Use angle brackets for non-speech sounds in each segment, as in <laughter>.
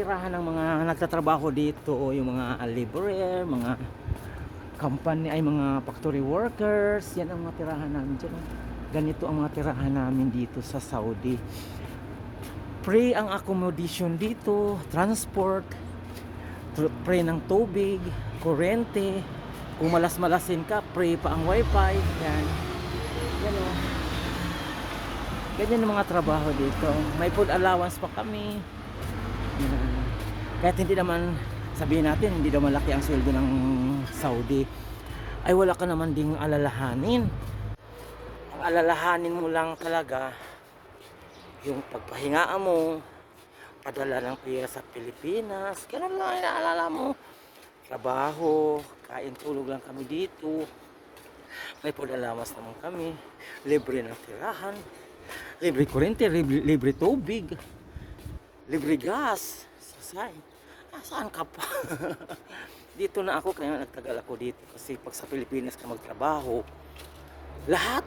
tirahan ng mga nagtatrabaho dito, yung mga laborer, mga company ay mga factory workers, yan ang mga tirahan namin dyan. oh. Ganito ang mga tirahan namin dito sa Saudi. Free ang accommodation dito, transport, tr- free ng tubig, kuryente, kung malas-malasin ka, free pa ang wifi, yan. Yan o. Ganyan ang mga trabaho dito. May food allowance pa kami. Yan. Kahit hindi naman sabihin natin, hindi naman malaki ang sweldo ng Saudi, ay wala ka naman ding alalahanin. Ang alalahanin mo lang talaga, yung pagpahingaan mo, padala ng pera sa Pilipinas, ganun lang ang inaalala mo. Trabaho, kain tulog lang kami dito. May allowance naman kami. Libre ng tirahan. Libre kuryente, libre, libre tubig. Libre gas. Sasay. Ah, saan ka pa? <laughs> dito na ako, kaya nagtagal ako dito. Kasi pag sa Pilipinas ka magtrabaho, lahat.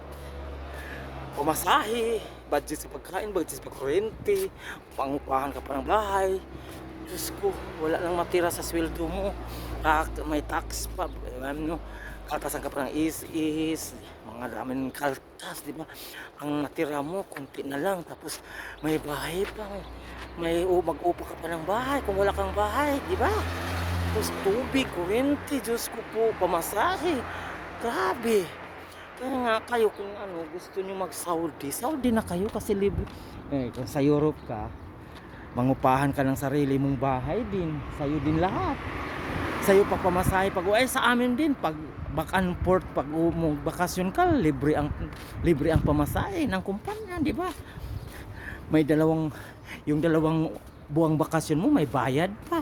Pumasahe, budget sa pagkain, budget sa kuryente, pangupahan ka pa ng bahay. Diyos ko, wala nang matira sa sweldo mo. May tax pa, ano, kaltasan ka pa ng is-is, mga daming kaltas, di ba? Ang natira mo, konti na lang, tapos may bahay pa, may, may mag-upa ka pa ng bahay kung wala kang bahay, di ba? Tapos tubig, kuryente, Diyos ko po, pamasahe. Grabe. Kaya nga kayo kung ano, gusto nyo mag-Saudi, Saudi na kayo kasi libre. Eh, kung sa Europe ka, mangupahan ka ng sarili mong bahay din. Sa'yo din lahat. Sa'yo pag pamasahe, pag ay sa amin din, pag back and forth, pag um, bakasyon ka, libre ang libre ang pamasahe ng kumpanya, di ba? May dalawang, yung dalawang buwang bakasyon mo, may bayad pa.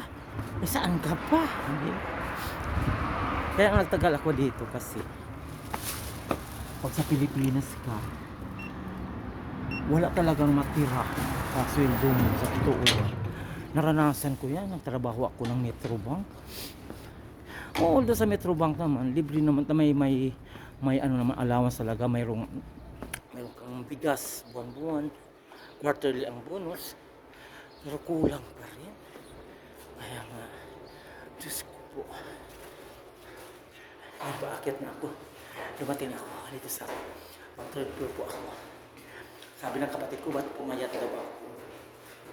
Eh, saan ka pa? Hindi. Kaya nagtagal ako dito kasi pag sa Pilipinas ka, wala talagang matira sa sweldo mo sa totoo. Naranasan ko yan, nagtrabaho ako ng Metrobank. Although sa Metrobank naman, libre naman, may, may, may ano naman, allowance talaga, mayroong, mayroong kang bigas, buwan-buwan, quarterly ang bonus, pero kulang pa rin. Kaya nga, Diyos ko po, ay bakit na ako? Dumating ako dito sa third floor po ako. Sabi ng kapatid ko, ba't pumayat daw ako?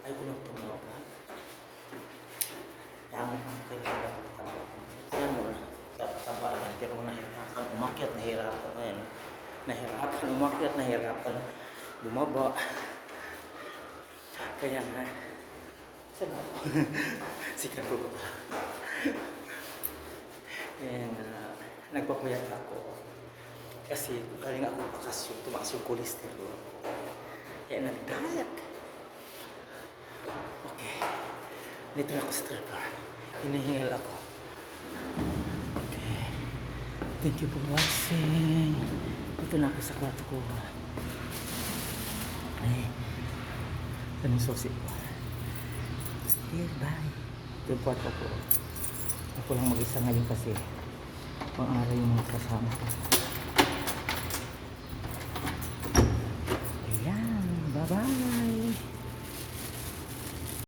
Ay, ko nang tumaba. Tama ang kailangan ko tama. Yan mo, tabalan. Pero nahirapan, umakyat, nahirapan na yan. Nahirapan, umakyat, nahirapan. Bumaba. Kaya nga, saan ako? Sikat ko ba? Kaya nga, nagpapayat ako. Kasi galing ako bakasyon, tumaas yung cholesterol. Kaya nag-diet. Okay. Dito na ako sa trapper. Hinihingal ako. Thank you for watching. Dito na ako sa kwarto ko. Ay. Ano yung susi ko? Sige, bye. Ito yung kwarto ko. Ako lang mag-isa ngayon kasi pang-aral yung mga kasama ko.